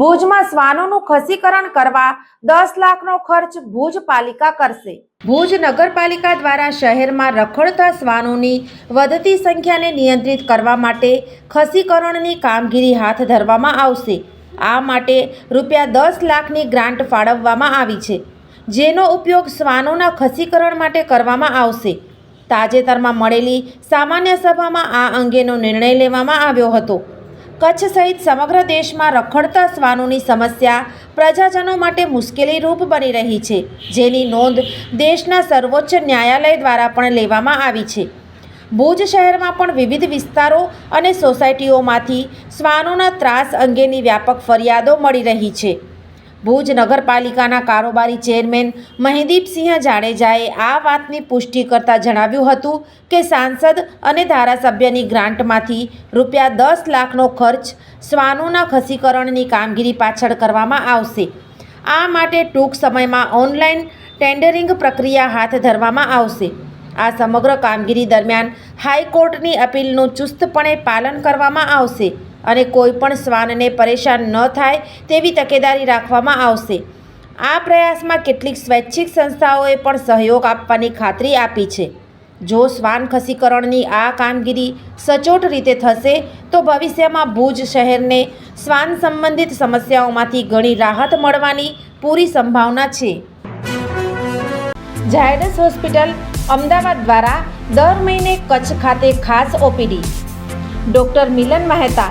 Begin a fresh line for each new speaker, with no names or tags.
ભુજમાં શ્વાનોનું ખસીકરણ કરવા દસ લાખનો ખર્ચ ભુજ પાલિકા કરશે. ભુજ નગરપાલિકા દ્વારા શહેરમાં રખડતા શ્વાનોની વધતી સંખ્યાને નિયંત્રિત કરવા માટે ખસીકરણની કામગીરી હાથ ધરવામાં આવશે. આ માટે રૂપિયા દસ લાખની ગ્રાન્ટ ફાળવવામાં આવી છે. જેનો ઉપયોગ શ્વાનોના ખસીકરણ માટે કરવામાં આવશે. તાજેતરમાં મળેલી સામાન્ય સભામાં આ અંગેનો નિર્ણય લેવામાં આવ્યો હતો. કચ્છ સહિત સમગ્ર દેશમાં રખડતા શ્વાનોની સમસ્યા પ્રજાજનો માટે મુશ્કેલીરૂપ બની રહી છે, જેની નોંધ દેશના સર્વોચ્ચ ન્યાયાલય દ્વારા પણ લેવામાં આવી છે. ભુજ શહેરમાં પણ વિવિધ વિસ્તારો અને સોસાયટીઓમાંથી શ્વાનોના ત્રાસ અંગેની વ્યાપક ફરિયાદો મળી રહી છે. ભુજ નગરપાલિકાના કારોબારી ચેરમેન મહેદીપસિંહ જાડેજાએ આ વાતની પુષ્ટિ કરતા જણાવ્યું હતું કે સાંસદ અને ધારાસભ્યની ગ્રાન્ટમાંથી રૂપિયા દસ લાખનો ખર્ચ શ્વાનોના ખસીકરણની કામગીરી પાછળ કરવામાં આવશે. આ માટે ટૂંક સમયમાં ઓનલાઈન ટેન્ડરિંગ પ્રક્રિયા હાથ ધરવામાં આવશે. આ સમગ્ર કામગીરી દરમિયાન હાઈકોર્ટની અપીલનું ચુસ્તપણે પાલન કરવામાં આવશે. અને કોઈ પણ શ્વાનને પરેશાન ન થાય તેવી તકેદારી રાખવામાં આવશે. આ પ્રયાસમાં કેટલીક સ્વૈચ્છિક સંસ્થાઓએ પણ સહયોગ આપવાની ખાતરી આપી છે. જો શ્વાન ખસીકરણની આ કામગીરી સચોટ રીતે થશે, તો ભવિષ્યમાં ભુજ શહેરને શ્વાન સંબંધિત સમસ્યાઓમાંથી ઘણી રાહત મળવાની પૂરી સંભાવના છે. ઝાયડસ હોસ્પિટલ અમદાવાદ દ્વારા દર મહિને કચ્છ ખાતે ખાસ OPD. Doctor Milan Mehta